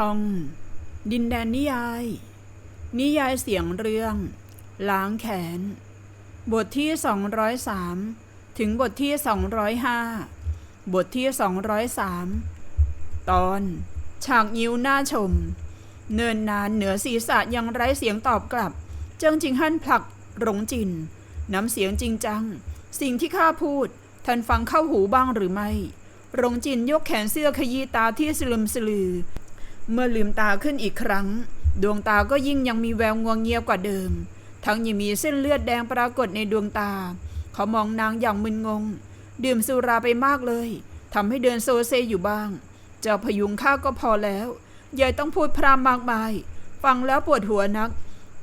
ช่อง ดินแดนนิยาย นิยายเสียงเรื่อง ล้างแขน บทที่ 203 ถึงบทที่ 205 บทที่ 203 ตอน ฉากยิ้วหน้าชม เนินนานเหนือศีรษะยังไร้เสียงตอบกลับ เจิงจิงฮั่นผลักหลงจิน น้ำเสียงจริงจัง สิ่งที่ข้าพูด ท่านฟังเข้าหูบ้างหรือไม่หลงจินยกแขนเสื้อขยี้ตาที่สลืมสลือ เมื่อลืมตาขึ้นอีกครั้ง ดวงตาก็ยิ่งยังมีแววงวงเงียบกว่าเดิม ทั้งยังมีเส้นเลือดแดงปรากฏในดวงตา เขามองนางอย่างมึนงง ดื่มสุราไปมากเลยทำให้เดินโซเซอยู่บ้าง เจ้าพยุงข้าก็พอแล้วยายต้องพูดพรามมากมาย ฟังแล้วปวดหัวนัก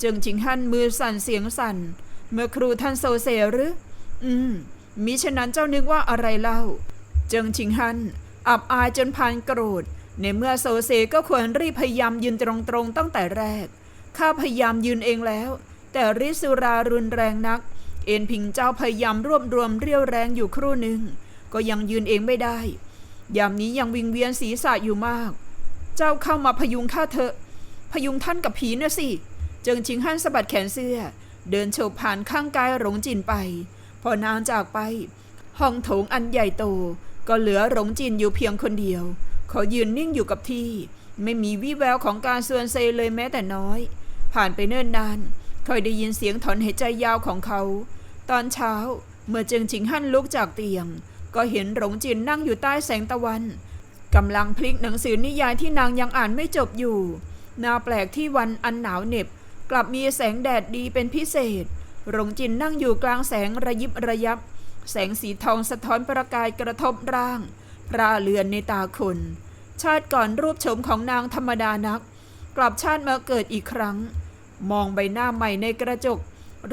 จึงชิงฮันมือสั่นเสียงสั่น เมื่อครูท่านโซเซหรือ อืม มิฉะนั้นเจ้านึกว่าอะไรเล่าเจิงชิงฮันอับอายจนพานโกรธ ในเมื่อโซเซก็ควรรีบพยายามยืนตรงๆตั้งแต่แรก ข้าพยายามยืนเองแล้ว แต่ริสุรารุนแรงนัก เอ็นพิงเจ้าพยายามรวบรวมเรียวแรงอยู่ครู่หนึ่ง ก็ยังยืนเองไม่ได้ ยามนี้ยังวิงเวียนศีรษะอยู่มาก เจ้าเข้ามาพยุงข้าเถอะ พยุงท่านกับผีนะสิ เจิงชิงฮั่นสะบัดแขนเสื้อ เดินโฉบผ่านข้างกายหลงจินไป พอนางจากไป ห้องโถงอันใหญ่โต ก็เหลือหลงจินอยู่เพียงคนเดียว เขายืนนิ่งอยู่กับที่ ไม่มีวี่แววของการเสือนเซเลยแม้แต่น้อย ผ่านไปเนิ่นนานค่อยได้ยินเสียงถอนหายใจยาวของเขา ตอนเช้าเมื่อเจิงชิงฮั่นลุกจากเตียง ก็เห็นหลงจินนั่งอยู่ใต้แสงตะวันกำลังพลิกหนังสือนิยายที่นางยังอ่านไม่จบอยู่นาแปลกที่วันอันหนาวเหน็บ กลับมีแสงแดดดีเป็นพิเศษ หลงจินนั่งอยู่กลางแสงระยิบระยับ แสงสีทองสะท้อนประกายกระทบร่างพราเลือนในตาคน ชาติก่อนรูปโฉมของนางธรรมดานัก กลับชาติมาเกิดอีกครั้ง มองใบหน้าใหม่ในกระจก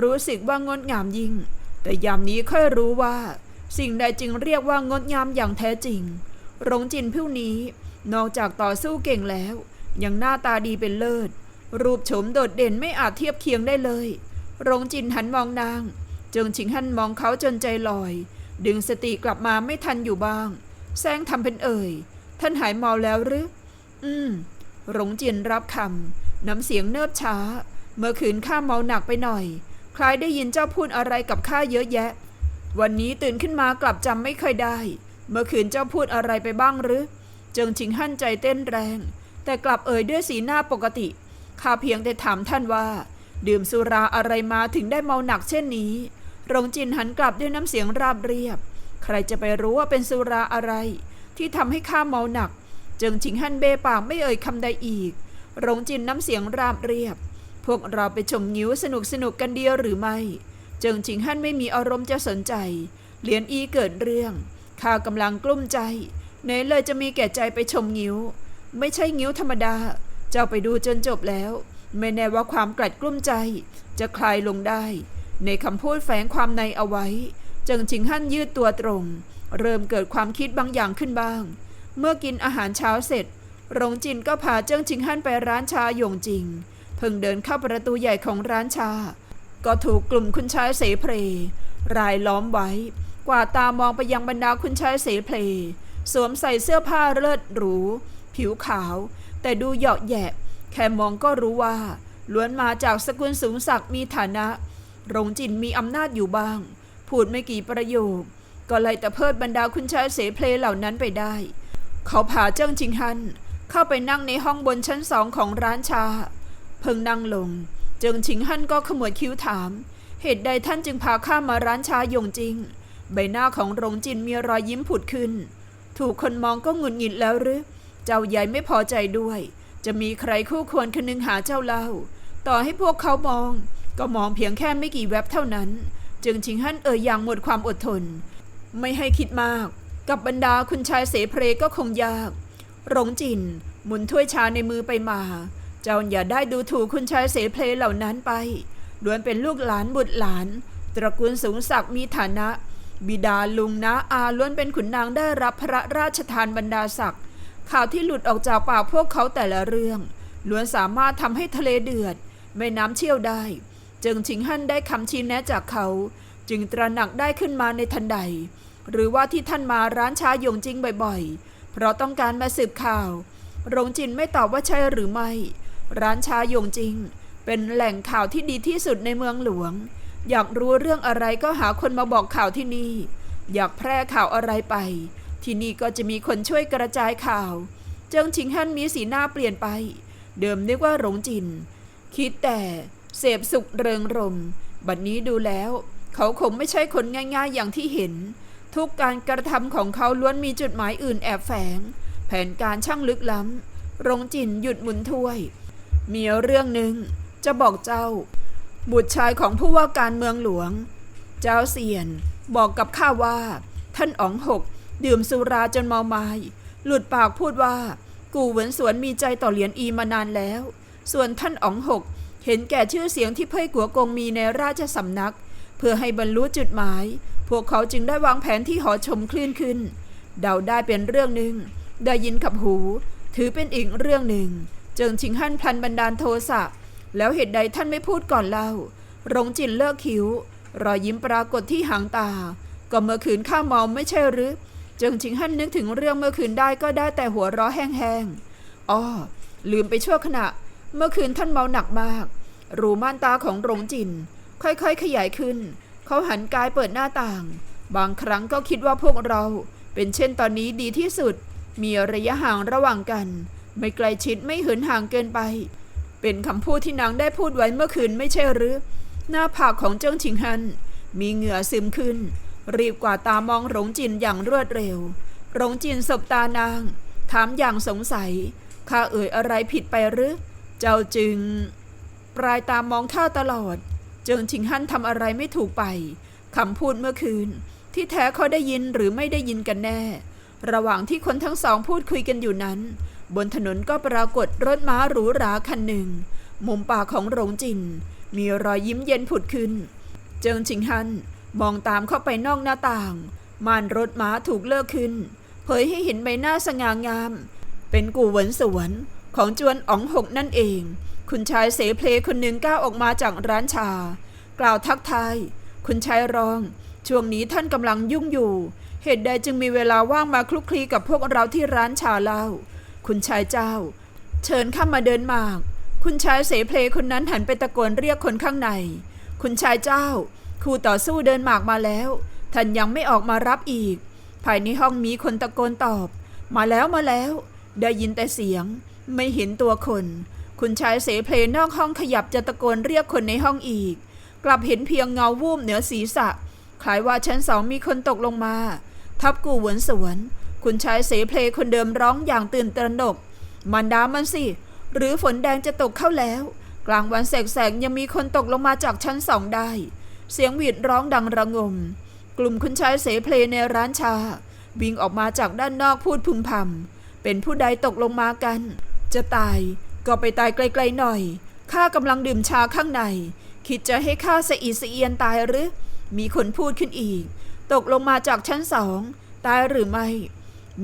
รู้สึกว่างดงามยิ่ง แต่ยามนี้ค่อยรู้ว่า สิ่งใดจึงเรียกว่างดงามอย่างแท้จริงหลงจินผู้นี้ นอกจากต่อสู้เก่งแล้ว ยังหน้าตาดีเป็นเลิศ รูปโฉมโดดเด่นไม่อาจเทียบเคียงได้เลยหลงจินหันมองนางเจิงชิงฮั่นมองเขาจนใจลอย ดึงสติกลับมาไม่ทันอยู่บ้าง แซงทำเป็นเอ่ย ท่านหายเมาแล้วหรือ อืม หลงจินรับคำน้ำเสียงเนิบช้า เมื่อคืนข้าเมาหนักไปหน่อย คล้ายได้ยินเจ้าพูดอะไรกับข้าเยอะแยะ วันนี้ตื่นขึ้นมากลับจำไม่ค่อยได้ เมื่อคืนเจ้าพูดอะไรไปบ้างหรือเจิงชิงฮั่นใจเต้นแรง แต่กลับเอ่ยด้วยสีหน้าปกติ ข้าเพียงแต่ถามท่านว่า ดื่มสุราอะไรมาถึงได้เมาหนักเช่นนี้หลงจินหันกลับด้วยน้ำเสียงราบเรียบ ใครจะไปรู้ว่าเป็นสุราอะไร ที่ทำให้ข้าเมาหนักเจิงชิงฮั่นเบปากไม่เอ่ยคำใดอีกหลงจินน้ำเสียงราบเรียบ พวกเราไปชมงิ้วสนุกสนุกกันเดียวหรือไม่เจิงชิงฮั่นไม่มีอารมณ์จะสนใจ เหรียญอีเกิดเรื่องข้ากำลังกลุ้มใจเนเลยจะมีแก่ใจไปชมงิ้ว ไม่ใช่งิ้วธรรมดา เจ้าไปดูจนจบแล้ว ไม่แน่ว่าความกลัดกลุ้มใจ จะคลายลงได้ ในคำพูดแฝงความในเอาไว้เจิงชิงฮั่นยืดตัวตรง เริ่มเกิดความคิดบางอย่างขึ้นบ้าง เมื่อกินอาหารเช้าเสร็จ หลงจินก็พาเจิ้งชิงฮั่นไปร้านชาหยงจิง เพิ่งเดินเข้าประตูใหญ่ของร้านชา ก็ถูกกลุ่มคุณชายเสเพลรายล้อมไว้ กว่าตามองไปยังบรรดาคุณชายเสเพลสวมใส่เสื้อผ้าเลิศหรู ผิวขาว แต่ดูเหยาะแยะ แค่มองก็รู้ว่า ล้วนมาจากสกุลสูงศักดิ์มีฐานะ หลงจินมีอำนาจอยู่บ้าง พูดไม่กี่ประโยค ก็ไล่ต่เพิดบรรดาคุณชายเสเพลเหล่านั้นไปได้ เขาพาเจิ้งชิงฮันเข้าไปนั่งในห้องบนชั้นสองของร้านชา เพิ่งนั่งลง เจิงชิงฮั่นก็ขมวดคิ้วถาม เหตุใดท่านจึงพาข้ามาร้านชาหยงจริง ใบหน้าของหลงจินมีรอยยิ้มผุดขึ้น ถูกคนมองก็หงุดหงิดแล้วหรือ เจ้าใหญ่ไม่พอใจด้วย จะมีใครคู่ควรคนึงหาเจ้าเล่า ต่อให้พวกเขามอง ก็มองเพียงแค่ไม่กี่แวบเท่านั้น จึงชิงฮั่นเอ่ยอย่างหมดความอดทน ไม่ให้คิดมาก กับบรรดาคุณชายเสเพรก็คงยาก หลงจิน หมุนถ้วยชาในมือไปมา เจ้าอย่าได้ดูถูกคุณชายเสเพลเหล่านั้นไปล้วนเป็นลูกหลานบุตรหลาน ตระกูลสูงศักดิ์มีฐานะ บิดาลุงนะอาล้วนเป็นขุนนางได้รับพระราชทานบรรดาศักดิ์ข่าวที่หลุดออกจากปากพวกเขาแต่ละเรื่อง ล้วนสามารถทำให้ทะเลเดือดแม่น้ำเชี่ยวได้ จึงชิงฮั่นได้คำชี้แนะจากเขา จึงตระหนักได้ขึ้นมาในทันใด หรือว่าที่ท่านมาร้านชาหยงจิงบ่อยๆ เพราะต้องการมาสืบข่าว หลงจินไม่ตอบว่าใช่หรือไม่ ร้านชาหยงจิง เป็นแหล่งข่าวที่ดีที่สุดในเมืองหลวง อยากรู้เรื่องอะไรก็หาคนมาบอกข่าวที่นี่ อยากแพร่ข่าวอะไรไป ที่นี่ก็จะมีคนช่วยกระจายข่าว เจิงชิงฮั่นมีสีหน้าเปลี่ยนไป เดิมนึกว่าหลงจิน คิดแต่เสพสุขเริงรม บัดนนี้ดูแล้ว เขาคงไม่ใช่คนง่าย ๆอย่างที่เห็น ทุกการกระทำของเขาล้วนมีจุดหมายอื่นแอบแฝง แผนการช่างลึกล้ำหลงจินหยุดหมุนถ้วย มีเรื่องหนึ่งจะบอกเจ้า บุตรชายของผู้ว่าการเมืองหลวง เจ้าเซียนบอกกับข้าว่า ท่านอ๋องหกดื่มสุราจนเมาไมา้หลุดปากพูดว่า กูเหวินสวนมีใจต่อเหรียญอีมานานแล้ว ส่วนท่านอ๋องหกเห็นแก่ชื่อเสียงที่เพ่ยกัวกงมีในราชสำนัก เพื่อให้บรรลุจุดหมาย พวกเขาจึงได้วางแผนที่หอชมคลื่นขึ้น เดาได้เป็นเรื่องหนึ่ง ได้ยินขับหู ถือเป็นอีกเรื่องหนึ่ง เจิงชิงฮั่นพลันบันดาลโทสะ แล้วเหตุใดท่านไม่พูดก่อนเล่าหลงจินเลิกคิ้ว รอยยิ้มปรากฏที่หางตา ก็เมื่อคืนข้าเมาไม่ใช่หรือ เจิงชิงฮั่นนึกถึงเรื่องเมื่อคืนได้ก็ได้แต่หัวเราะแห้งๆ อ้อ ลืมไปชั่วขณะ เมื่อคืนท่านเมาหนักมาก รูม่านตาของหลงจินค่อยๆ ขยายขึ้น เขาหันกายเปิดหน้าต่าง บางครั้งก็คิดว่าพวกเรา เป็นเช่นตอนนี้ดีที่สุด มีระยะห่างระหว่างกัน ไม่ไกลชิดไม่เหินห่างเกินไป เป็นคำพูดที่นางได้พูดไว้เมื่อคืนไม่ใช่หรือ หน้าผากของเจิ้งชิงฮัน มีเหงื่อซึมขึ้น รีบกว่าตามองหลงจินอย่างรวดเร็วหลงจินสบตานาง ถามอย่างสงสัยข้าเอ่ยอะไรผิดไปหรือ เจ้าจึง ปลายตามองข้าตลอด เจิงชิงฮั่นทำอะไรไม่ถูกไปคำพูดเมื่อคืน ที่แท้เขาได้ยินหรือไม่ได้ยินกันแน่ ระหว่างที่คนทั้งสองพูดคุยกันอยู่นั้น บนถนนก็ปรากฏรถม้าหรูหราคันหนึ่ง มุมปากของหลงจิน มีรอยยิ้มเย็นผุดขึ้น เจิงชิงฮันมองตามเข้าไปนอกหน้าต่าง ม่านรถม้าถูกเลิกขึ้น เผยให้เห็นใบหน้าสง่างาม เป็นกู่เหวินสวนของจวนอ๋องหกนั่นเอง คุณชายเสเพลคนหนึ่งก้าวออกมาจากร้านชา กล่าวทักทาย คุณชายรอง ช่วงนี้ท่านกำลังยุ่งอยู่ เหตุใดจึงมีเวลาว่างมาคลุกคลีกับพวกเราที่ร้านชาเล่า คุณชายเจ้า เชิญข้ามาเดินหมาก คุณชายเสเพลคนนั้นหันไปตะโกนเรียกคนข้างใน คุณชายเจ้าครูต่อสู้เดินหมากมาแล้ว ท่านยังไม่ออกมารับอีก ภายในห้องมีคนตะโกนตอบ มาแล้วมาแล้ว ได้ยินแต่เสียง ไม่เห็นตัวคน คุณชายเสเพลนอกห้องขยับจะตะโกนเรียกคนในห้องอีก กลับเห็นเพียงเงาวูบเหนือศีรษะ คล้ายว่าชั้นสองมีคนตกลงมา ทับกูหวนสวน คุณชายเสเพลคนเดิมร้องอย่างตื่นตระหนก มันดามันสิ หรือฝนแดงจะตกเข้าแล้ว กลางวันแสกๆยังมีคนตกลงมาจากชั้นสองได้ เสียงหวีดร้องดังระงม กลุ่มคุณชายเสเพลในร้านชา วิ่งออกมาจากด้านนอกพูดพึมพำเป็นผู้ใดตกลงมากัน จะตาย ก็ไปตายไกลๆหน่อย ข้ากำลังดื่มชาข้างใน คิดจะให้ข้าสะอีสะเอียนตายหรือ มีคนพูดขึ้นอีก ตกลงมาจากชั้นสอง ตายหรือไม่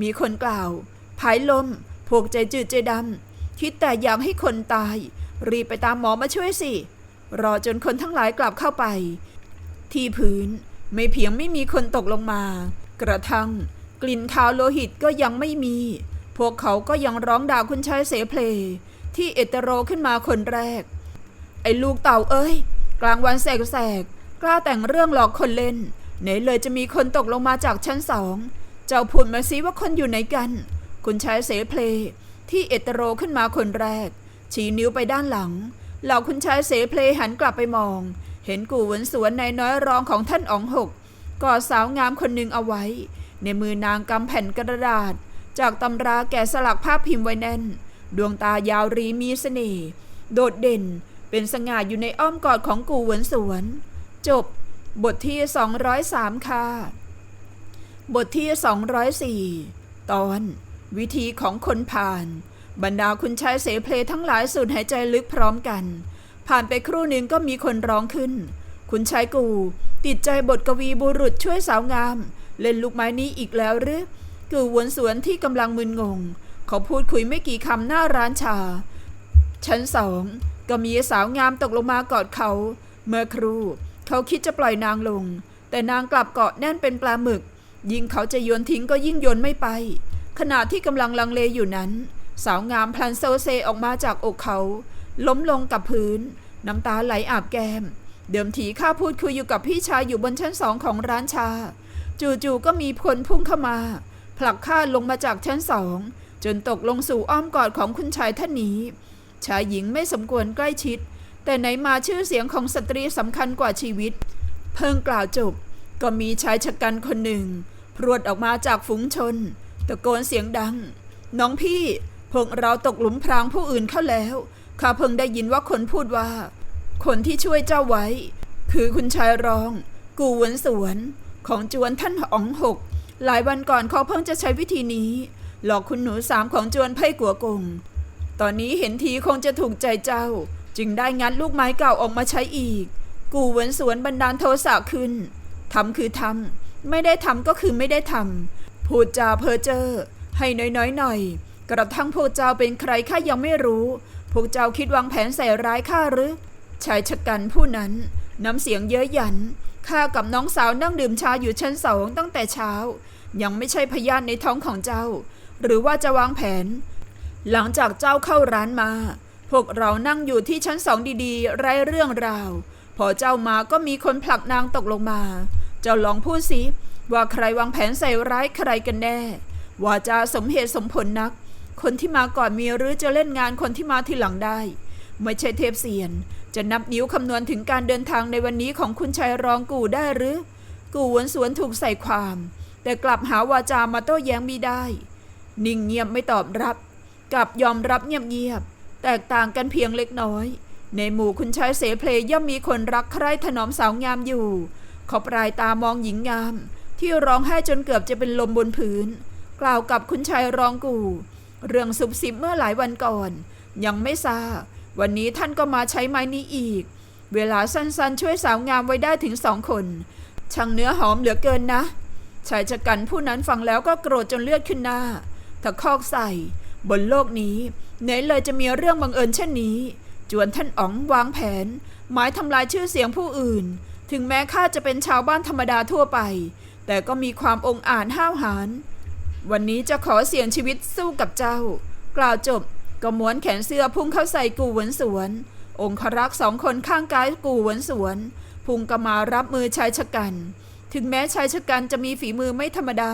มีคนกล่าว ภายลม พวกใจจืดใจดำ คิดแต่อยากให้คนตาย รีบไปตามหมอมาช่วยสิ รอจนคนทั้งหลายกลับเข้าไป ที่พื้นไม่เพียงไม่มีคนตกลงมา กระทั่ง กลิ่นคาวโลหิตก็ยังไม่มี พวกเขาก็ยังร้องด่าคุณชายเสเพล ที่เอตโรขึ้นมาคนแรก ไอ้ลูกเต่าเอ้ย กลางวันแสกๆกล้าแต่งเรื่องหลอกคนเล่นไหนเลยจะมีคนตกลงมาจากชั้นสอง เจ้าพูดมาซิว่าคนอยู่ไหนกัน คุณชายเสเพล ที่เอตโรขึ้นมาคนแรก ชี้นิ้วไปด้านหลัง เหล่าคุณชายเสเพลหันกลับไปมอง เห็นกู่หวนสวนในน้อยรองของท่านอ๋องหกกอดสาวงามคนหนึ่งเอาไว้ ในมือนางกำแผ่นกระดาษ จากตำราแกะสลักภาพพิมพ์ไว้แน่น ดวงตายาวรีมีเสน่ห์โดดเด่นเป็นสง่าอยู่ในอ้อมกอดของกู่หวนสวน จบบทที่ 203 ค่ะ บทที่ 204 ตอน วิธีของคนผ่าน บรรดาคุณชายเสเพลทั้งหลายสูดหายใจลึกพร้อมกัน ผ่านไปครู่หนึ่งก็มีคนร้องขึ้น คุณชายกู ติดใจบทกวีบุรุษช่วยสาวงาม เล่นลูกไม้นี้อีกแล้วหรือกูหวนสวนที่กำลังมึนงง เขาพูดคุยไม่กี่คำหน้าร้านชา ชั้นสองก็มีสาวงามตกลงมากอดเขา เมื่อครูเขาคิดจะปล่อยนางลง แต่นางกลับเกาะแน่นเป็นปลาหมึก ยิ่งเขาจะโยนทิ้งก็ยิ่งโยนไม่ไป ขณะที่กำลังลังเลอยู่นั้น สาวงามพลันโซเซออกมาจากอกเขา ล้มลงกับพื้น น้ำตาไหลอาบแก้ม เดิมทีข้าพูดคุยอยู่กับพี่ชายอยู่บนชั้นสองของร้านชา จู่ๆก็มีคนพุ่งเข้ามาผลักข้าลงมาจากชั้นสอง จนตกลงสู่อ้อมกอดของคุณชายท่านนี้ ชายหญิงไม่สมควรใกล้ชิด แต่ไหนมาชื่อเสียงของสตรีสำคัญกว่าชีวิต เพิ่งกล่าวจบ ก็มีชายชะกันคนหนึ่ง พรวดออกมาจากฝูงชน ตะโกนเสียงดัง น้องพี่ พวกเราตกหลุมพรางผู้อื่นเข้าแล้ว ข้าเพิ่งได้ยินว่าคนพูดว่า คนที่ช่วยเจ้าไว้ คือคุณชายรอง กูวนสวน ของจวนท่านอ๋องหก หลายวันก่อนเขาเพิ่งจะใช้วิธีนี้ หลอกคุณหนูสามของจวนไพ่กัวกง ตอนนี้เห็นทีคงจะถูกใจเจ้า จึงได้งัดลูกไม้เก่าออกมาใช้อีก กูเหวนสวนบันดาลโทสะขึ้นทำคือทำไม่ได้ทำก็คือไม่ได้ทำพูดจาเพ้อเจ้อให้น้อยๆหน่อย กระทั่งพวกเจ้าเป็นใครข้ายังไม่รู้ พวกเจ้าคิดวางแผนใส่ร้ายข้าหรือชายชะกันผู้นั้นน้ำเสียงเย้ยหยันข้ากับน้องสาวนั่งดื่มชาอยู่ชั้นสองตั้งแต่เช้า ยังไม่ใช่พยานในท้องของเจ้า หรือว่าจะวางแผน หลังจากเจ้าเข้าร้านมา พวกเรานั่งอยู่ที่ชั้นสองดีๆ ไร้เรื่องราว พอเจ้ามาก็มีคนผลักนางตกลงมา เจ้าลองพูดสิว่าใครวางแผนใส่ร้ายใครกันแน่ว่าจะสมเหตุสมผลนัก คนที่มาก่อนมีหรือจะเล่นงานคนที่มาทีหลังได้ ไม่ใช่เทพเสียน จะนับนิ้วคำนวณถึงการเดินทางในวันนี้ของคุณชายรองกูได้หรือ กูวนสวนถูกใส่ความ แต่กลับหาวาจามาโต้แย้งมิได้ นิ่งเงียบไม่ตอบรับ กับยอมรับเงียบๆแตกต่างกันเพียงเล็กน้อย ในหมู่คุณชายเสเพลย่อมมีคนรักใคร่ถนอมสาวงามอยู่เขาปลายตามองหญิงงาม ที่ร้องไห้จนเกือบจะเป็นลมบนผืนกล่าวกับคุณชายรองกูเรื่องสุบสิบเมื่อหลายวันก่อน ยังไม่ทราบวันนี้ท่านก็มาใช้ไม้นี้อีก เวลาสั้นๆ ช่วยสาวงามไว้ได้ถึงสองคน ช่างเนื้อหอมเหลือเกินนะชายชะกันผู้นั้นฟังแล้วก็โกรธจนเลือดขึ้นหน้า ตะคอกใส่ บนโลกนี้ไหนเลยจะมีเรื่องบังเอิญเช่นนี้ จวนท่านอ๋องวางแผน หมายทำลายชื่อเสียงผู้อื่น ถึงแม้ข้าจะเป็นชาวบ้านธรรมดาทั่วไป แต่ก็มีความองอาจห้าวหาญวันนี้จะขอเสี่ยงชีวิตสู้กับเจ้า กล่าวจบก็ม้วนแขนเสื้อพุ่งเข้าใส่กูหวนสวน องครักษ์สองคนข้างกายกูหวนสวน พุ่งก็มารับมือชายชะกัน ถึงแม้ชายชะกันจะมีฝีมือไม่ธรรมดา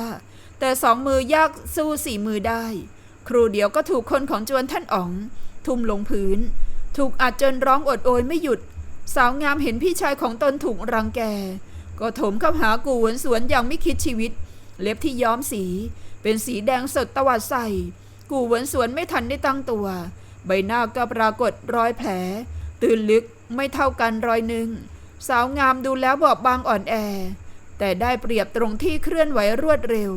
แต่สองมือยากสู้สี่มือได้ ครูเดียวก็ถูกคนของจวนท่านอ๋อง ทุ่มลงพื้น ถูกอัดจนร้องอดโอยไม่หยุด สาวงามเห็นพี่ชายของตนถูกรังแก ก็โถมเข้าหากูวนสวนอย่างไม่คิดชีวิต เล็บที่ย้อมสี เป็นสีแดงสดตวัดใส่ กูวนสวนไม่ทันได้ตั้งตัว ใบหน้าก็ปรากฏรอยแผล ตื่นลึกไม่เท่ากันรอยหนึ่งสาวงามดูแล้วบอบบางอ่อนแอ แต่ได้เปรียบตรงที่เคลื่อนไหวรวดเร็ว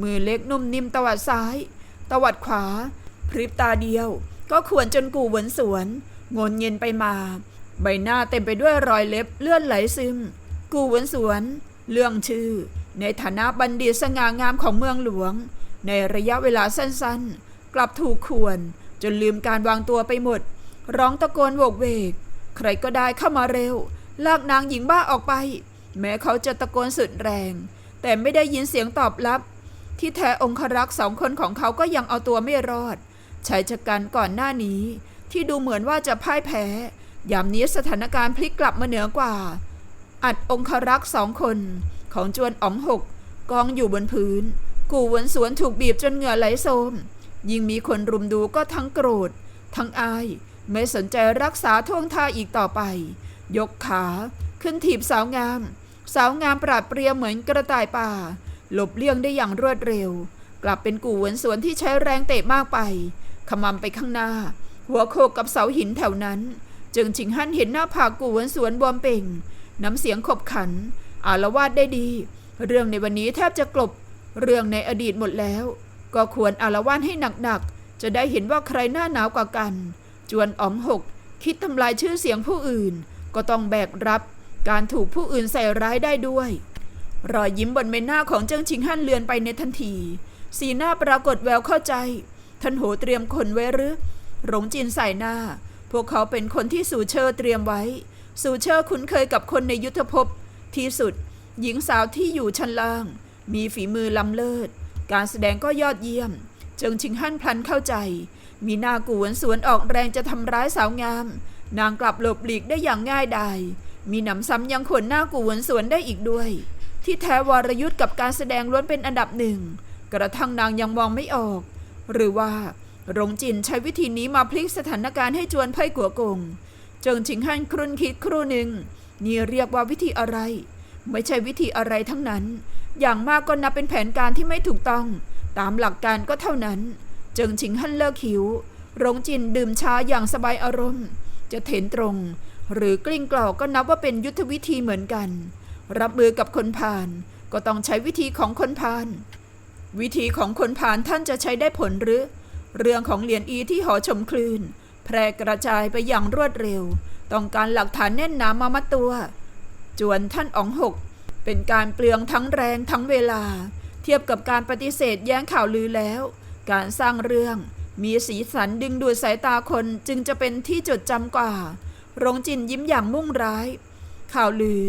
มือเล็กนุ่มนิ่มตวัดซ้าย ตวัดขวา พริบตาเดียว ก็ขวนจนกูหวนสวน งนเย็นไปมา ใบหน้าเต็มไปด้วยรอยเล็บเลือดไหลซึม กูหวนสวน เรื่องชื่อ ในฐานะบัณฑิตสง่างามของเมืองหลวง ในระยะเวลาสั้นๆ กลับถูกขวน จนลืมการวางตัวไปหมด ร้องตะโกนโวกเวก ใครก็ได้เข้ามาเร็ว ลากนางหญิงบ้าออกไป แม้เขาจะตะโกนสุดแรง แต่ไม่ได้ยินเสียงตอบรับ ที่แท้องครักษ์สองคนของเขาก็ยังเอาตัวไม่รอดชายชะกันก่อนหน้านี้ ที่ดูเหมือนว่าจะพ่ายแพ้ยามนี้สถานการณ์พลิกกลับมาเหนือกว่า อัดองครักษ์สองคนของจวนอ๋องหกกองอยู่บนพื้น กูหวนสวนถูกบีบจนเหงื่อไหลโซม ยิ่งมีคนรุมดูก็ทั้งโกรธ ทั้งอาย ไม่สนใจรักษาท่วงท่าอีกต่อไป ยกขา ขึ้นถีบสาวงาม สาวงามปราดเปรียวเหมือนกระต่ายป่า หลบเลี่ยงได้อย่างรวดเร็ว กลับเป็นกูหวนสวนที่ใช้แรงเตะมากไปขมำไปข้างหน้า หัวโขกกับเสาหินแถวนั้น จึงชิงฮั่นเห็นหน้าผากกูหวนสวนบวมเป่ง น้ำเสียงขบขัน อารวาดได้ดี เรื่องในวันนี้แทบจะกลบ เรื่องในอดีตหมดแล้ว ก็ควรอารวาดให้หนักๆ จะได้เห็นว่าใครหน้าหนาวกว่ากัน จวนอ๋องหก คิดทำลายชื่อเสียงผู้อื่น ก็ต้องแบกรับการถูกผู้อื่นใส่ร้ายได้ด้วย รอยยิ้มบนใบหน้าของเจิ้งชิงฮั่นเลือนไปในทันที สีหน้าปรากฏแววเข้าใจ ท่านโหเตรียมคนไว้หรือหลงจินใส่หน้า พวกเขาเป็นคนที่สู่เชอเตรียมไว้ สู่เชอคุ้นเคยกับคนในยุทธภพ ที่สุด หญิงสาวที่อยู่ชั้นล่าง มีฝีมือล้ำเลิศ การแสดงก็ยอดเยี่ยม เจิงชิงฮั่นพลันเข้าใจ มีหน้ากวนสวนออกแรงจะทำร้ายสาวงาม นางกลับหลบหลีกได้อย่างง่ายดายมีหนำซ้ำยังขนหน้ากวนสวนได้อีกด้วย ที่แท้วรยุทธ์กับการแสดงล้วนเป็นอันดับหนึ่ง กระทั่งนางยังมองไม่ออก หรือว่าหลงจินใช้วิธีนี้มาพลิกสถานการณ์ให้จวนไพ่กัวกงเจิงชิงฮั่นครุ่นคิดครู่หนึ่งนี่เรียกว่าวิธีอะไร ไม่ใช่วิธีอะไรทั้งนั้น อย่างมากก็นับเป็นแผนการที่ไม่ถูกต้อง ตามหลักการก็เท่านั้น เจิงชิงฮั่นเลิกหิวหลงจินดื่มชาอย่างสบายอารมณ์ จะเถนตรง หรือกลิ้งกล่อก็นับว่าเป็นยุทธวิธีเหมือนกัน รับมือกับคนผ่าน ก็ต้องใช้วิธีของคนผ่าน วิธีของคนผ่านท่านจะใช้ได้ผลหรือ เรื่องของเหรียญอีที่หอชมคลื่น แพร่กระจายไปอย่างรวดเร็ว ต้องการหลักฐานแน่นหนามามัดตัว จวนท่านอ๋องหก เป็นการเปลืองทั้งแรงทั้งเวลา เทียบกับการปฏิเสธแย้งข่าวลือแล้ว การสร้างเรื่องมีสีสันดึงดูดสายตาคนจึงจะเป็นที่จดจำกว่า รงจินยิ้มอย่างมุ่งร้าย ข่าวลือ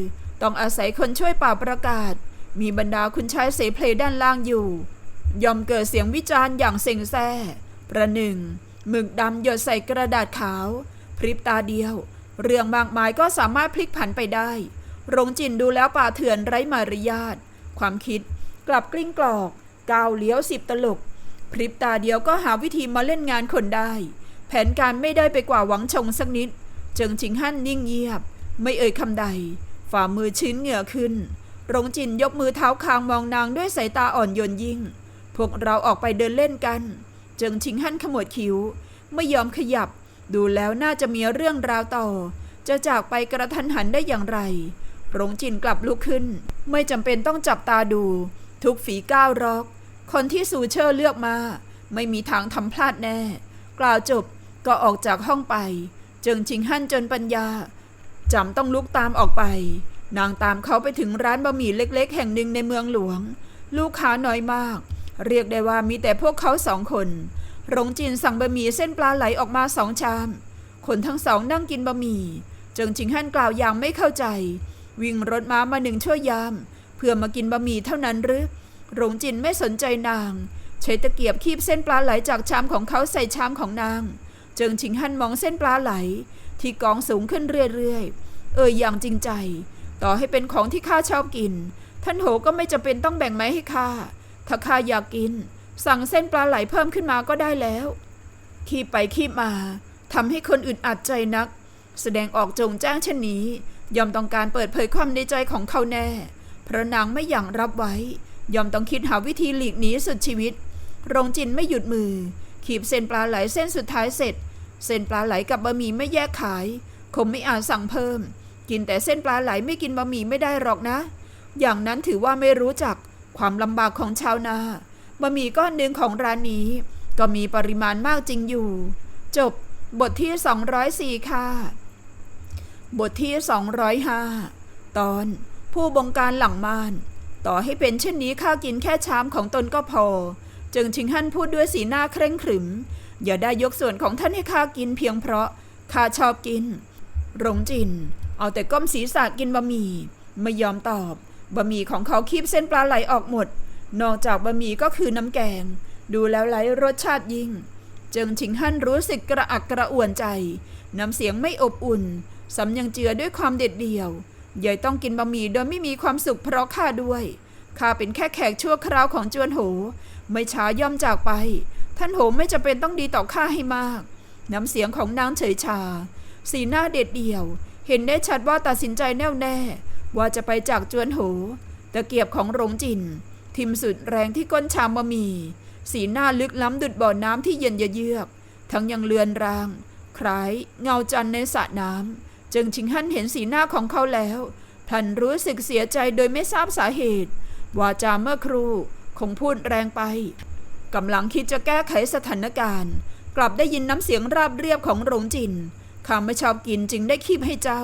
ต้องอาศัยคนช่วยป่าประกาศ มีบรรดาคุณชายเสเพลด้านล่างอยู่ ยอมเกิดเสียงวิจารณ์อย่างเซ็งแซ่ ประหนึ่งหมึกดำหยดใส่กระดาษขาว พริบตาเดียว เรื่องมากมายก็สามารถพลิกผันไปได้ โรงจินดูแล้วป่าเถื่อนไร้มารยาทความคิดกลับกลิ้งกรอกก้าวเลี้ยวสิบตลกพริบตาเดียวก็หาวิธีมาเล่นงานคนได้ แผนการไม่ได้ไปกว่าหวังชงสักนิด เจิงชิงฮั่นนิ่งเงียบ ไม่เอ่ยคำใด ฝ่ามือชื้นเหงื่อขึ้นโรงจินยกมือเท้าคางมองนางด้วยสายตาอ่อนโยนยิ่ง พวกเราออกไปเดินเล่นกันเจิงชิงฮั่นขมวดคิ้ว ไม่ยอมขยับ ดูแล้วน่าจะมีเรื่องราวต่อ จะจากไปกระทันหันได้อย่างไรโรงจินกลับลุกขึ้น ไม่จำเป็นต้องจับตาดู ทุกฝีก้าวรอก คนที่สูเชอร์เลือกมา ไม่มีทางทำพลาดแน่ กล่าวจบก็ออกจากห้องไปเจิงชิงฮั่นจนปัญญา จำต้องลุกตามออกไป นางตามเขาไปถึงร้านบะหมี่เล็ก ๆ แห่งหนึ่งในเมืองหลวง ลูกค้าน้อยมาก เรียกได้ว่ามีแต่พวกเขาสองคน หลงจินสั่งบะหมี่เส้นปลาไหลออกมาสองชาม คนทั้งสองนั่งกินบะหมี่เจิงชิงฮั่นกล่าวอย่างไม่เข้าใจ วิ่งรถม้ามาหนึ่งชั่วยาม เพื่อมากินบะหมี่เท่านั้นหรือหลงจินไม่สนใจนาง ใช้ตะเกียบคีบเส้นปลาไหลจากชามของเขาใส่ชามของนาง เจิงชิงฮั่นมองเส้นปลาไหล ที่กองสูงขึ้นเรื่อยๆ เอ่ยอย่างจริงใจ ต่อให้เป็นของที่ข้าชอบกิน ท่านโหก็ไม่จำเป็นต้องแบ่งไม้ให้ข้า ถ้าข้าอยากกิน สั่งเส้นปลาไหลเพิ่มขึ้นมาก็ได้แล้วคีบไปคีบมาทำให้คนอื่นอัดใจนัก แสดงออกจงแจ้งเช่นนี้ ยอมต้องการเปิดเผยความในใจของเขาแน่เพราะนางไม่อย่างรับไว้ ยอมต้องคิดหาวิธีหลีกหนีสุดชีวิต โรงจินไม่หยุดมือ ขีบเส้นปลาไหลเส้นสุดท้ายเสร็จ เส้นปลาไหลกับบะหมี่ไม่แยกขาย คงไม่อาจสั่งเพิ่ม กินแต่เส้นปลาไหลไม่กินบะหมี่ไม่ได้หรอกนะ อย่างนั้นถือว่าไม่รู้จักความลำบากของชาวนาบะหมี่ก้อนหนึ่งของร้านนี้ ก็มีปริมาณมากจริงอยู่ จบบทที่ 204 ค่ะ บทที่ 205 ตอนผู้บงการหลังม่าน ต่อให้เป็นเช่นนี้ข้ากินแค่ชามของตนก็พอ จึงชิงฮั่นพูดด้วยสีหน้าเคร่งขรึม อย่าได้ยกส่วนของท่านให้ข้ากินเพียงเพราะข้าชอบกิน หลงจิน เอาแต่ก้มศีรษะกินบะหมี่ไม่ยอมตอบบะหมี่ของเขาคีบเส้นปลาไหลออกหมด นอกจากบะหมี่ก็คือน้ำแกง ดูแล้วไหลรสชาติยิ่ง เจิงชิงฮั่นรู้สึกกระอักกระอ่วนใจ น้ำเสียงไม่อบอุ่นสำยังเจือด้วยความเด็ดเดี่ยวใหญ่ต้องกินบะหมี่โดยไม่มีความสุขเพราะข้าด้วยข้าเป็นแค่แขกชั่วคราวของจวนโห ไม่ช้าย่อมจากไป ท่านโหมไม่จะเป็นต้องดีต่อข้าให้มาก น้ำเสียงของนางเฉยชา สีหน้าเด็ดเดี่ยว เห็นได้ชัดว่าตัดสินใจแน่วแน่ ว่าจะไปจากจวนโห ตะเกียบของหลงจิน ทิมสุดแรงที่ก้นชามบะหมี่สีหน้าลึกล้ำดุดบ่อน้ำที่เย็นเยือก ทั้งยังเลือนราง คล้ายเงาจันในสระน้ำ จึงชิงฮั่นเห็นสีหน้าของเขาแล้วพลันรู้สึกเสียใจโดยไม่ทราบสาเหตุ วาจาเมื่อครูคงพูดแรงไป กำลังคิดจะแก้ไขสถานการณ์ กลับได้ยินน้ำเสียงราบเรียบของหลงจินข้าไม่ชอบกินจึงได้คีบให้เจ้า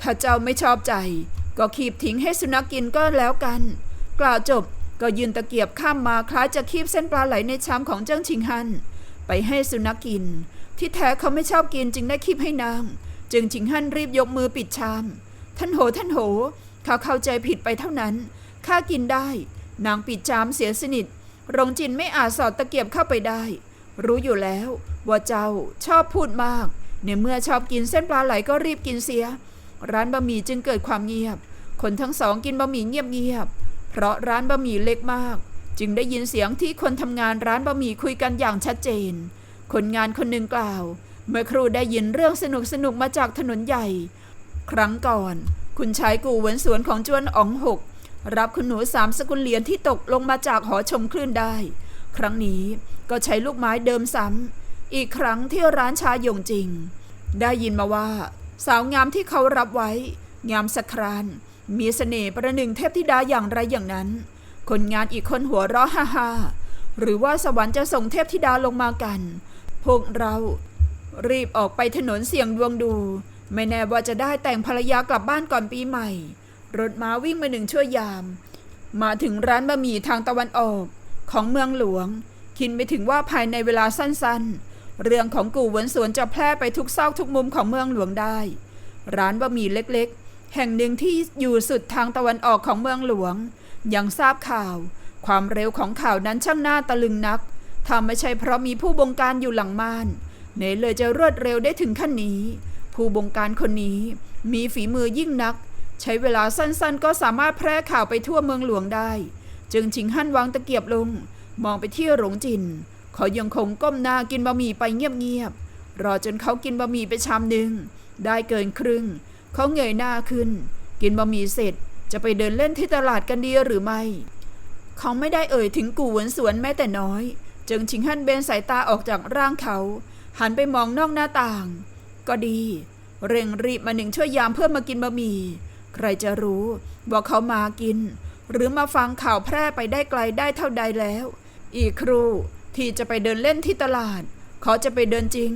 ถ้าเจ้าไม่ชอบใจ ก็คีบทิ้งให้สุนัขกินก็แล้วกัน กล่าวจบก็ยืนตะเกียบข้ามมาคล้ายจะคีบเส้นปลาไหลในชามของเจิ้งชิงฮันไปให้สุนัขกิน ที่แท้เขาไม่ชอบกินจึงได้คีบให้นาง จึงชิงฮันรีบยกมือปิดชาม ท่านโหท่านโห เขาเข้าใจผิดไปเท่านั้นข้ากินได้ นางปิดจามเสียสนิท รงจินไม่อาจสอดตะเกียบเข้าไปได้ รู้อยู่แล้วว่าเจ้าชอบพูดมาก ในเมื่อชอบกินเส้นปลาไหลก็รีบกินเสีย ร้านบะหมี่จึงเกิดความเงียบ คนทั้งสองกินบะหมี่เงียบๆเพราะร้านบะหมี่เล็กมาก จึงได้ยินเสียงที่คนทำงานร้านบะหมี่คุยกันอย่างชัดเจน คนงานคนหนึ่งกล่าว เมื่อครูได้ยินเรื่องสนุกสนุกๆมาจากถนนใหญ่ ครั้งก่อน คุณชายกูเวนสวนของจวนอ๋องหก รับคุณหนูสามสกุลเหรียญที่ตกลงมาจากหอชมคลื่นได้ ครั้งนี้ก็ใช้ลูกไม้เดิมซ้ำอีกครั้งที่ร้านชาหยงจริง ได้ยินมาว่า สาวงามที่เขารับไว้ งามสะครานมีเสน่ห์ประหนึ่งเทพธิดาอย่างไรอย่างนั้น คนงานอีกคนหัวเราะฮ่าฮ่าหรือว่าสวรรค์จะส่งเทพธิดาลงมากัน พวกเรารีบออกไปถนนเสี่ยงดวงดู ไม่แน่ว่าจะได้แต่งภรรยากลับบ้านก่อนปีใหม่ รถม้าวิ่งมาหนึ่งชั่วยาม มาถึงร้านบะหมี่ทางตะวันออกของเมืองหลวง คิดไม่ถึงว่าภายในเวลาสั้นๆ เรื่องของกู่หวนสวนจะแพร่ไปทุกซอกทุกมุมของเมืองหลวงได้ ร้านบะหมี่เล็กๆ แห่งหนึ่งที่อยู่สุดทางตะวันออกของเมืองหลวง ยังทราบข่าว ความเร็วของข่าวนั้นช่างน่าตะลึงนักถ้าไม่ใช่เพราะมีผู้บงการอยู่หลังม่านเนเลยจะรวดเร็วได้ถึงขั้นนี้ ผู้บงการคนนี้มีฝีมือยิ่งนัก ใช้เวลาสั้นๆ ก็สามารถแพร่ข่าวไปทั่วเมืองหลวงได้ จึงชิงหั่นวางตะเกียบลง มองไปที่หลงจิน เขายังคงก้มหน้ากินบะหมี่ไปเงียบๆรอจนเขากินบะหมี่ไปชามหนึ่งได้เกินครึ่ง เขาเงยหน้าขึ้น กินบะหมี่เสร็จจะไปเดินเล่นที่ตลาดกันดีหรือไม่ เขาไม่ได้เอ่ยถึงกู่หวนสวนแม้แต่น้อย จึงชิงฮั่นเบนสายตาออกจากร่างเขา หันไปมองนอกหน้าต่าง ก็ดี เร่งรีบมาหนึ่งช่วยยามเพื่อมากินบะหมี่ ใครจะรู้ว่าเขามากิน หรือมาฟังข่าวแพร่ไปได้ไกลได้เท่าใดแล้ว อีกครูที่จะไปเดินเล่นที่ตลาด เขาจะไปเดินจริง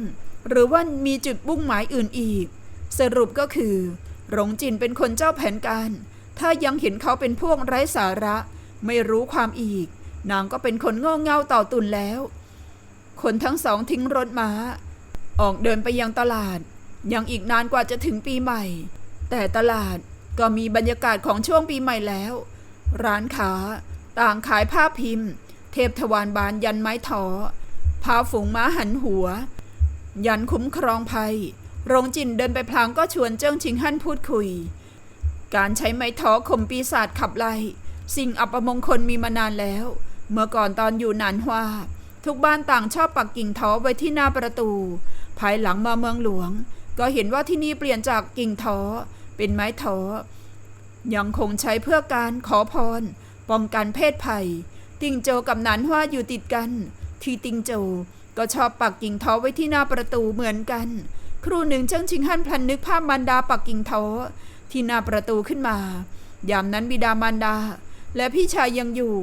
หรือว่ามีจุดมุ่งหมายอื่นอีก สรุปก็คือหลงจินเป็นคนเจ้าแผนการ ถ้ายังเห็นเขาเป็นพวกไร้สาระ ไม่รู้ความอีก นางก็เป็นคนโง่เง่าต่อตุนแล้ว คนทั้งสองทิ้งรถม้า ออกเดินไปยังตลาด ยังอีกนานกว่าจะถึงปีใหม่ แต่ตลาด ก็มีบรรยากาศของช่วงปีใหม่แล้ว ร้านค้า ต่างขายผ้าพิมพ์ เทพทวารบานยันไม้ถอพาฝูงม้าหันหัว ยันคุ้มครองภัย โรงจินเดินไปพลางก็ชวนเจิ้งชิงฮั่นพูดคุย การใช้ไม้ท้อข่มปีศาจขับไล่สิ่งอัปมงคลมีมานานแล้ว เมื่อก่อนตอนอยู่หนานฮวาทุกบ้านต่างชอบปักกิ่งท้อไว้ที่หน้าประตู ภายหลังมาเมืองหลวง ก็เห็นว่าที่นี่เปลี่ยนจากกิ่งท้อ เป็นไม้ท้อ ยังคงใช้เพื่อการขอพร ป้องกันเพศภัย ติงโจกับหนานฮวาอยู่ติดกัน ที่ติงโจก็ชอบปักกิ่งท้อไว้ที่หน้าประตูเหมือนกัน ครูหนึ่งเจิ้งชิงฮั่นพลันนึกภาพมารดาปักกิ่งท้อที่หน้าประตูขึ้นมา ยามนั้นบิดามารดา และพี่ชายยังอยู่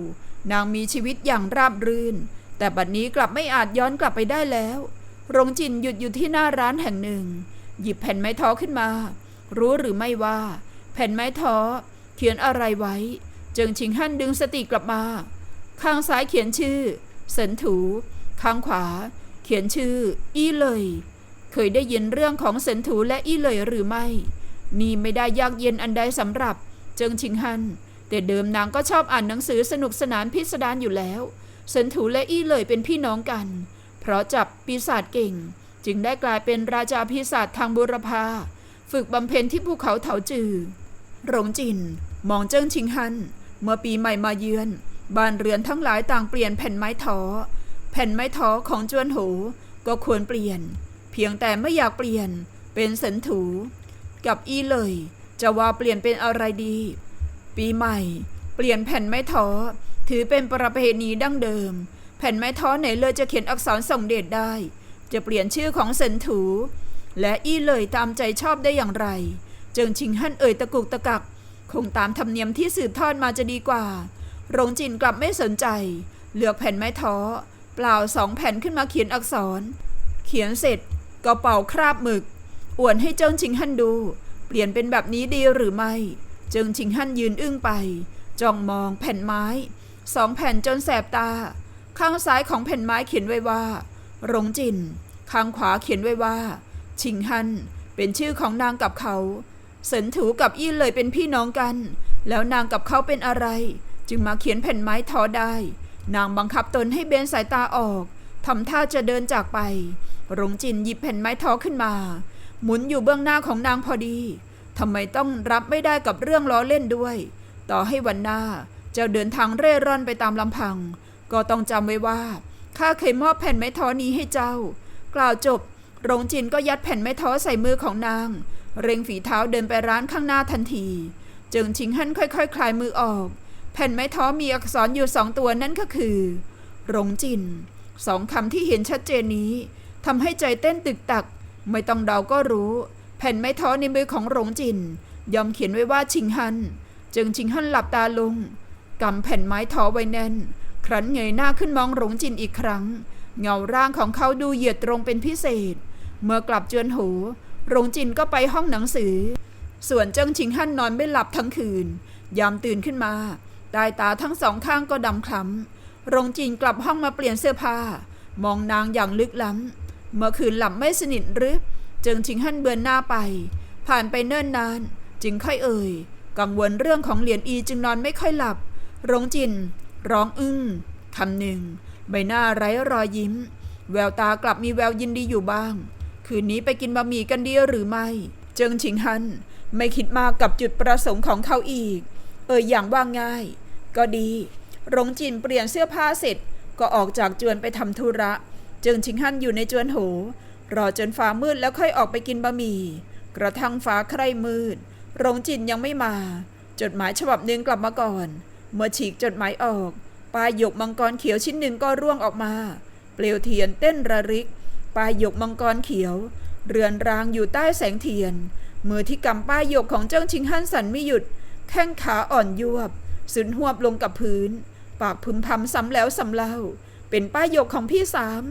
นางมีชีวิตอย่างราบรื่น แต่บัดนี้กลับไม่อาจย้อนกลับไปได้แล้ว รงจินหยุดอยู่ที่หน้าร้านแห่งหนึ่ง หยิบแผ่นไม้ท้อขึ้นมา รู้หรือไม่ว่า แผ่นไม้ท้อเขียนอะไรไว้เจิงชิงฮั่นดึงสติกลับมา ข้างซ้ายเขียนชื่อ เสินถู ข้างขวา เขียนชื่อ อี้เลย เคยได้ยินเรื่องของเสินถูและอี้เลยหรือไม่ นี่ไม่ได้ยากเย็นอันใดสำหรับ เจิงชิงฮั่นแต่เดิมนางก็ชอบอ่านหนังสือสนุกสนานพิสดารอยู่แล้ว เสินถูและอี้เลยเป็นพี่น้องกัน เพราะจับปีศาจเก่ง จึงได้กลายเป็นราชาปีศาจทางบุรพา ฝึกบำเพ็ญที่ภูเขาเถาจือ หลงจิน มองเจิ้งชิงฮัน เมื่อปีใหม่มาเยือน บ้านเรือนทั้งหลายต่างเปลี่ยนแผ่นไม้ท้อ แผ่นไม้ท้อของจวนโหก็ควรเปลี่ยน เพียงแต่ไม่อยากเปลี่ยน เป็นสันถู กับอีเลย จะว่าเปลี่ยนเป็นอะไรดี ปีใหม่ เปลี่ยนแผ่นไม้ท้อ ถือเป็นประเพณีดั้งเดิม แผ่นไม้ท้อไหนเลยจะเขียนอักษรส่งเดชได้ จะเปลี่ยนชื่อของสินถู และอี้เลยตามใจชอบได้อย่างไร เจิงชิงฮั่นเอ่ยตะกุกตะกัก คงตามธรรมเนียมที่สืบทอดมาจะดีกว่าโรงจินกลับไม่สนใจ เลือกแผ่นไม้ท้อ เปล่าสองแผ่นขึ้นมาเขียนอักษร เขียนเสร็จก็เป่าคราบหมึก อวดให้เจิงชิงฮั่นดู เปลี่ยนเป็นแบบนี้ดีหรือไม่ เจิงชิงฮั่นยืนอึ้งไป จ้องมองแผ่นไม้ สองแผ่นจนแสบตา ข้างซ้ายของแผ่นไม้เขียนไว้ว่าหลงจิน ข้างขวาเขียนไว้ว่า ชิงฮันเป็นชื่อของนางกับเขาเสินถูกับอี้เลยเป็นพี่น้องกัน แล้วนางกับเขาเป็นอะไร จึงมาเขียนแผ่นไม้ทอได้ นางบังคับตนให้เบนสายตาออกทำท่าจะเดินจากไป หลงจินหยิบแผ่นไม้ทอขึ้นมา หมุนอยู่เบื้องหน้าของนางพอดีทำไมต้องรับไม่ได้กับเรื่องล้อเล่นด้วย ต่อให้วันหน้าเจ้าเดินทางเร่ร่อนไปตามลำพัง ก็ต้องจำไว้ว่าข้าเคยมอบแผ่นไม้ท้อนี้ให้เจ้า กล่าวจบ หลงจินก็ยัดแผ่นไม้ท้อใส่มือของนาง เร่งฝีเท้าเดินไปร้านข้างหน้าทันที เจิงชิงฮั่นค่อยๆคคลายมือออก แผ่นไม้ท้อมีอักษรอยู่สองตัวนั่นก็คือหลงจินสองคำที่เห็นชัดเจนนี้ทำให้ใจเต้นตึกตัก ไม่ต้องเดาก็รู้ แผ่นไม้ท้อในมือของหลงจินยอมเขียนไว้ว่าชิงฮันจิงชิงฮันหลับตาลงกำแผ่นไม้ท้อไว้แน่น ครั้นเงยหน้าขึ้นมองหลงจินอีกครั้ง เงาร่างของเขาดูเหยียดตรงเป็นพิเศษ เมื่อกลับเจือนหูหลงจินก็ไปห้องหนังสือ ส่วนเจิ้งชิงฮั่นนอนไม่หลับทั้งคืน ยามตื่นขึ้นมาตายตาทั้งสองข้างก็ดำคล้ำหลงจินกลับห้องมาเปลี่ยนเสื้อผ้า มองนางอย่างลึกล้ำ เมื่อคืนหลับไม่สนิทหรือ เจิงชิงฮั่นเบือนหน้าไป ผ่านไปเนิ่นนาน จึงค่อยเอ่ย กังวลเรื่องของเหรียญอีจึงนอนไม่ค่อยหลับหลงจิน ร้องอึ้งคำหนึ่ง ใบหน้าไร้รอยยิ้ม แววตากลับมีแววยินดีอยู่บ้าง คืนนี้ไปกินบะหมี่กันดีหรือไม่ เจิงชิงฮันไม่คิดมากกับจุดประสงค์ของเขาอีก เอ่ยอย่างว่าง่าย ก็ดี หลงจินเปลี่ยนเสื้อผ้าเสร็จ ก็ออกจากจวนไปทำธุระ เจิงชิงฮันอยู่ในจวนโห รอจนฟ้ามืดแล้วค่อยออกไปกินบะหมี่ กระทั่งฟ้าใคร่มืด หลงจินยังไม่มา จดหมายฉบับหนึ่งกลับมาก่อน เมื่อฉีกจดหมายออกปลายหยกมังกรเขียวชิ้นหนึ่งก็ร่วงออกมา เปลวเทียนเต้นระริก ปลายหยกมังกรเขียว เรือนรางอยู่ใต้แสงเทียน มือที่กำป้ายหยกของเจ้าชิงฮั่นสันไม่หยุด แข้งขาอ่อนยวบสุนหวบลงกับพื้น ปากพึมพำซ้ำแล้วซ้ำเล่า เป็นป้ายหยกของพี่สาม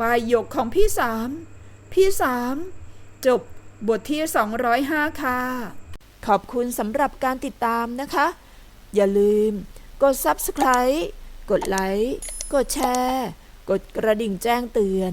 ป้ายหยกของพี่สามพี่สามจบบทที่ 205 ค่ะ ขอบคุณสำหรับการติดตามนะคะ อย่าลืม กด Subscribe กดไลค์ กดแชร์ กดกระดิ่งแจ้งเตือน